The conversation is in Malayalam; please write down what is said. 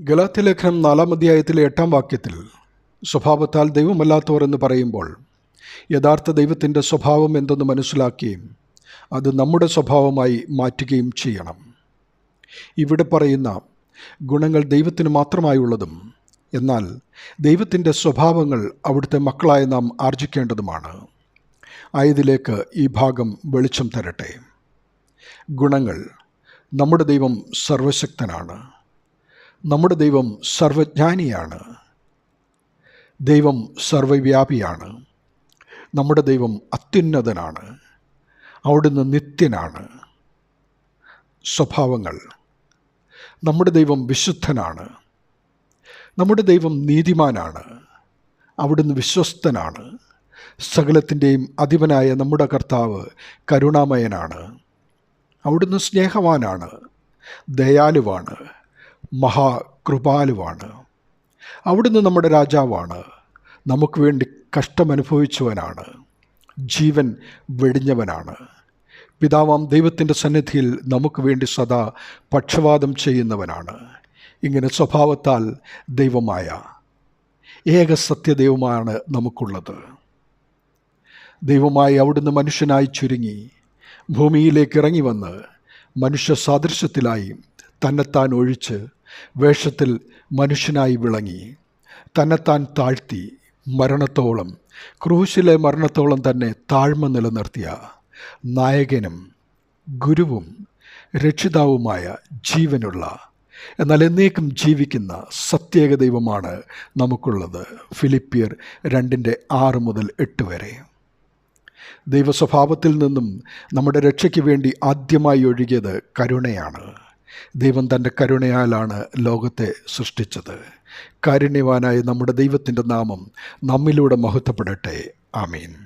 ഗലാത്യലേഖനം നാലാം അധ്യായത്തിലെ എട്ടാം വാക്യത്തിൽ സ്വഭാവത്താൽ ദൈവമല്ലാത്തവർ എന്ന് പറയുമ്പോൾ യഥാർത്ഥ ദൈവത്തിന്റെ സ്വഭാവം എന്തെന്ന് മനസ്സിലാക്കുകയും അത് നമ്മുടെ സ്വഭാവമായി മാറ്റുകയും ചെയ്യണം. ഇവിടെ പറയുന്ന ഗുണങ്ങൾ ദൈവത്തിന് മാത്രമായുള്ളതും എന്നാൽ ദൈവത്തിന്റെ സ്വഭാവങ്ങൾ അവിടുത്തെ മക്കളായ നാം ആർജിക്കേണ്ടതുമാണ്. ആയതിലേക്ക് ഈ ഭാഗം വെളിച്ചം തരട്ടെ. ഗുണങ്ങൾ നമ്മുടെ ദൈവം സർവശക്തനാണ്. നമ്മുടെ ദൈവം സർവജ്ഞാനിയാണ്. ദൈവം സർവവ്യാപിയാണ്. നമ്മുടെ ദൈവം അത്യുന്നതനാണ്. അവിടുന്ന് നിത്യനാണ്. സ്വഭാവങ്ങൾ. നമ്മുടെ ദൈവം വിശുദ്ധനാണ്. നമ്മുടെ ദൈവം നീതിമാനാണ്. അവിടുന്ന് വിശ്വസ്തനാണ്. സകലത്തിന്റെയും അധിപനായ നമ്മുടെ കർത്താവ് കരുണാമയനാണ്. അവിടുന്ന് സ്നേഹവാനാണ്. ദയാലുവാണ്. മഹാകൃപാലുവാണ്. അവിടുന്ന് നമ്മുടെ രാജാവാണ്. നമുക്ക് വേണ്ടി കഷ്ടമനുഭവിച്ചവനാണ്. ജീവൻ വെടിഞ്ഞവനാണ്. പിതാവാം ദൈവത്തിന്റെ സന്നിധിയിൽ നമുക്ക് വേണ്ടി സദാ പക്ഷപാതം ചെയ്യുന്നവനാണ്. ഇങ്ങനെ സ്വഭാവത്താൽ ദൈവമായ ഏക സത്യദൈവമാണ് നമുക്കുള്ളത്. ദൈവമായി അവിടുന്ന് മനുഷ്യനായി ചുരുങ്ങി ഭൂമിയിലേക്ക് ഇറങ്ങി വന്ന് മനുഷ്യ സാദൃശ്യത്തിലായി തന്നെത്താൻ ഒഴിച്ച് വേഷത്തിൽ മനുഷ്യനായി വിളങ്ങി. തന്നെത്താൻ താഴ്ത്തി മരണത്തോളം ക്രൂശിലെ മരണത്തോളം തന്നെ താഴ്മ നിലനിർത്തിയ നായകനും ഗുരുവും രക്ഷിതാവുമായ ജീവനുള്ള എന്നാൽ എന്നേക്കും ജീവിക്കുന്ന സത്യേക ദൈവമാണ് നമുക്കുള്ളത്. ഫിലിപ്പിയർ രണ്ടിന്റെ ആറ് മുതൽ എട്ട് വരെ. ദൈവസ്വഭാവത്തിൽ നിന്നും നമ്മുടെ രക്ഷയ്ക്ക് വേണ്ടി ആദ്യമായി ഒഴുകിയത് കരുണയാണ്. ദൈവം തന്റെ കരുണയാലാണ് ലോകത്തെ സൃഷ്ടിച്ചത്. കാരുണ്യവാനായ നമ്മുടെ ദൈവത്തിന്റെ നാമം നമ്മിലൂടെ മഹത്വപ്പെടട്ടെ. ആമീൻ.